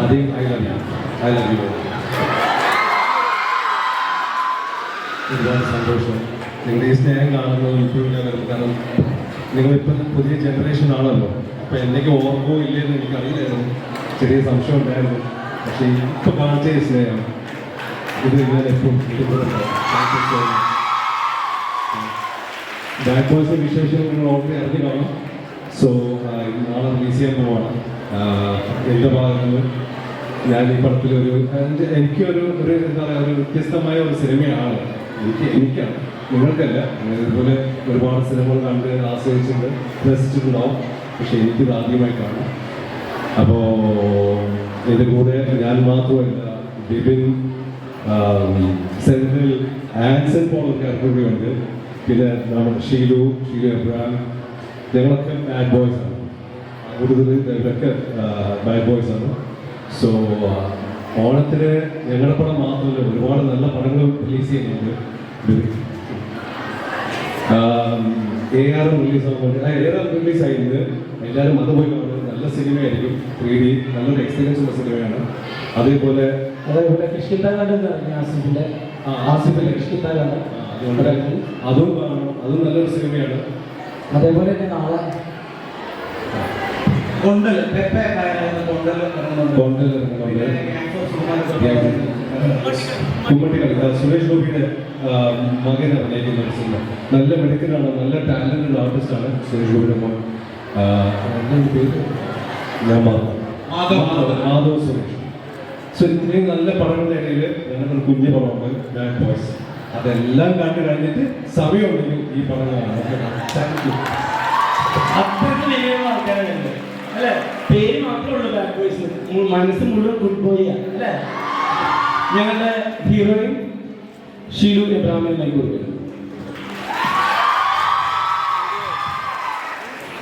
ആദ്യം I love you I love you ഒരുപാട് സന്തോഷം. നിങ്ങളുടെ ഈ സ്നേഹം കാണുന്നത് ഇപ്പോൾ ഞാൻ കാരണം നിങ്ങളിപ്പം പുതിയ ജനറേഷൻ ആണല്ലോ. അപ്പം എന്നേക്ക് ഓർമ്മോ ഇല്ലെന്ന് എനിക്കറിയില്ലായിരുന്നു. ചെറിയ സംശയം ഉണ്ടായിരുന്നു. പക്ഷേ ഇപ്പം കാണിച്ച ഈ സ്നേഹം ഇത് ഞാൻ എപ്പോഴും ബാഡ് ബോയ്സ് വിശേഷം നിങ്ങൾ ഓൾറെഡി അറിഞ്ഞു കാണും. സോ നാളെ റിലീസ് ചെയ്യാൻ പോവാണ്. എന്റെ നിന്ന് ഞാൻ ഈ പടത്തിൽ ഒരു എന്റെ എനിക്കൊരു ഒരു എന്താ പറയുക ഒരു വ്യത്യസ്തമായ ഒരു സിനിമയാണ്. എനിക്ക് എനിക്കാണ്. നിങ്ങൾക്കല്ല. നിങ്ങൾ ഇതുപോലെ ഒരുപാട് സിനിമകൾ കണ്ട് ആസ്വദിച്ചിട്ടുണ്ട്. രസിച്ചിട്ടുണ്ടാവും പക്ഷെ എനിക്കിത് ആദ്യമായിട്ടാണ് അപ്പോൾ എന്റെ കൂടെ ഞാൻ മാത്രമല്ല ബിബിൻ സെൻട്രൽ ആൻസൺ പോളൊക്കെ ഇറക്കുകയുണ്ട് പിന്നെ നമ്മുടെ ഷീലു ഷീലു എബ്രാം ഞങ്ങളൊക്കെ ബാഡ് ബോയ്സ് ആണ്. കൂടുതൽ ഇവരൊക്കെ ബാഡ് ബോയ്സ് ആണ്. സോ ഓണത്തിന് ഞങ്ങളുടെ പടം മാത്രമല്ല ഒരുപാട് നല്ല പടങ്ങൾ റിലീസ് ചെയ്യുന്നുണ്ട്. എ ആർ റിലീസ് ആകുമ്പോൾ എ ആർ റിലീസ് ആയിരുന്നത് എല്ലാവരും അത് പോയി കാണുന്നത് നല്ല സിനിമയായിരിക്കും ത്രീ ഡി നല്ലൊരു എക്സ്പീരിയൻസ് ഉള്ള സിനിമയാണ്. അതേപോലെ അതേപോലെ ആസിഫിന്റെ ആ, ആസിഫിന്റെ അതും കാണണം അതും നല്ലൊരു സിനിമയാണ്. അതേപോലെ തന്നെ നാളെ കൊണ്ടൽ പെപ്പെ കൊണ്ടൽ കൊണ്ടൽ സുരേഷ് ഗോപിയുടെ മകൻ അഭിനയിക്കുന്ന ഒരു സിനിമ. നല്ല മെഡിക്കലാണ് നല്ല ടാലന്റഡ് ആർട്ടിസ്റ്റാണ് സുരേഷ് ഗോപിയുടെ മോൻ. എന്താണ് പേര് ഞാൻ മാധവ്, മാധവ്. മാധവ്. സുരേഷ്. സോ ഇത്രയും നല്ല പടങ്ങളുടെ ഇടയിൽ ഞങ്ങൾ കുഞ്ഞു പടമുണ്ട് ബാഡ് ബോയ്സ്. അതെല്ലാം കണ്ടു കഴിഞ്ഞിട്ട് സമയമുണ്ടെങ്കിൽ ഈ പറഞ്ഞതാണ് കാണാം താങ്ക് യു അത്രയ്ക്ക് വലിയ ആൾക്കാരുണ്ട് അല്ലെ? പേര് മാത്രമേ ഉള്ളൂ ബാഡ് ബോയ്സ് മനസ്സ് മുഴുവൻ ഗുഡ് ബോയ് അല്ലെ? ഞങ്ങളുടെ ഹീറോയിൻ ഷീലു എബ്രാഹിമിനെ നൽകുകയാണ്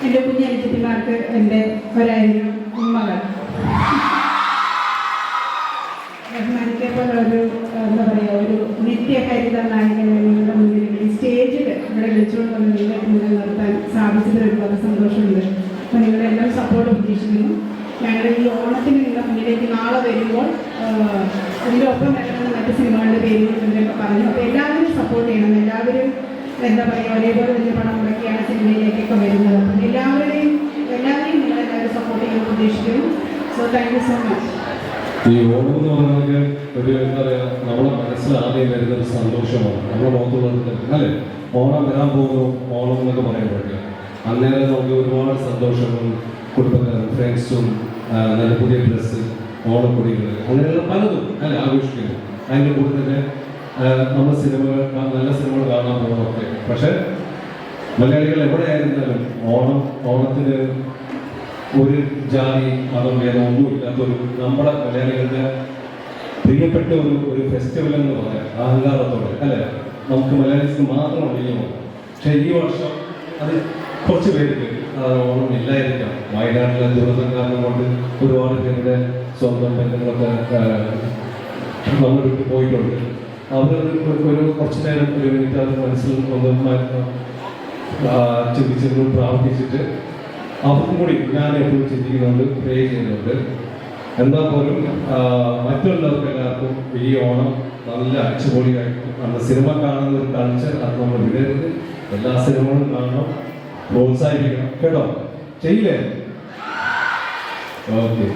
എന്റെ കുഞ്ഞനുജത്തിമാർക്ക് എന്റെ ഒരായിരം ഉമ്മകൾ റഹ്മാനിക്കെ പോലെ ഒരു എന്താ പറയുക ഒരു നിത്യഹരിത നായകനെ നിങ്ങളുടെ മുന്നിൽ ഈ സ്റ്റേജിൽ ഇവിടെ വിളിച്ചുകൊണ്ട് വന്ന് നിങ്ങൾക്ക് മുന്നിൽ നിർത്താൻ ഒരുപാട് സന്തോഷമുണ്ട്. അപ്പോൾ നിങ്ങളുടെ എല്ലാം സപ്പോർട്ട് പ്രതീക്ഷിക്കുന്നു. ഞങ്ങളുടെ ഈ ഓണത്തിന് നിങ്ങളുടെ മുന്നിലേക്ക് നാളെ വരുമ്പോൾ ഒപ്പം വരണമെന്ന് മറ്റ് സിനിമകളുടെ പേര് ഇവരൊക്കെ പറഞ്ഞു. അപ്പോൾ എല്ലാവരും സപ്പോർട്ട് ചെയ്യണം. എല്ലാവരും എന്താ പറയുക ഒരേപോലെ വലിയ പണം മുടക്കിയാണ് സിനിമയിലേക്കൊക്കെ വരുന്നത്. അപ്പം എല്ലാവരുടെയും എല്ലാവരെയും നിങ്ങൾ എല്ലാവരും സപ്പോർട്ട് ചെയ്യാൻ പ്രതീക്ഷിക്കുന്നു. So thank you so much ഈ ഓണം എന്ന് പറഞ്ഞാൽ ഒരു എന്താ പറയാ നമ്മുടെ മനസ്സിൽ ആദ്യം വരുന്ന ഒരു സന്തോഷമാണ്. നമ്മുടെ മുഖത്തുള്ളത് അല്ലേ? ഓണം വരാൻ പോകുന്നു ഓണം എന്നൊക്കെ പറയുമ്പോഴൊക്കെ. അന്നേരം നമുക്ക് ഒരുപാട് സന്തോഷവും കുടുംബക്കാരും ഫ്രണ്ട്സും നല്ല പുതിയ ഡ്രസ്സ് ഓണക്കൊടികൾ അങ്ങനെയുള്ള പലതും അല്ലെ ആഘോഷിക്കുന്നു. അതിന്റെ കൂടെ തന്നെ നമ്മൾ സിനിമകൾ നല്ല സിനിമകൾ കാണാൻ പോകുന്നതൊക്കെ. പക്ഷേ മലയാളികൾ എവിടെയായിരുന്നാലും ഓണം ഓണത്തിന് ഒരു ജാതി മതം ഭേദം ഇല്ലാത്തൊരു നമ്മുടെ മലയാളികളുടെ പ്രിയപ്പെട്ട ഒരു ഒരു ഫെസ്റ്റിവൽ എന്ന് പറയാം അഹങ്കാരത്തോടെ അല്ലേ? നമുക്ക് മലയാളീസിന് മാത്രം അറിയുമോ? പക്ഷെ ഈ വർഷം അത് കുറച്ച് പേർക്ക് ഓണം ഇല്ലായിരിക്കാം. വയനാട്ടിലെ ദുരന്തം കാരണം കൊണ്ട് ഒരുപാട് പേരുടെ സ്വന്തം ബന്ധങ്ങളൊക്കെ നമ്മൾ വിട്ടു പോയിട്ടുണ്ട്. അവർ ഒരു ഒരു കുറച്ച് നേരം ഒരു മിനിറ്റ് അത് മനസ്സിൽ ഒന്ന് ചിന്തിച്ചിരുന്നു പ്രാർത്ഥിച്ചിട്ട് അവർക്കും കൂടി ഞാൻ എപ്പോഴും ചിന്തിക്കുന്നുണ്ട് പ്രേ ചെയ്യുന്നുണ്ട്. എന്താ പോലും മറ്റുള്ളവർക്ക് എല്ലാവർക്കും ഈ ഓണം നല്ല അടിച്ചുപൊളിയായിട്ട് നമ്മുടെ സിനിമ കാണുന്ന ഒരു കൾച്ചർ അത് നമ്മൾ വിടരുത്. എല്ലാ സിനിമകളും കാണണം പ്രോത്സാഹിപ്പിക്കണം. കേട്ടോ? ചെയ്യില്ലേ? ഓക്കെ.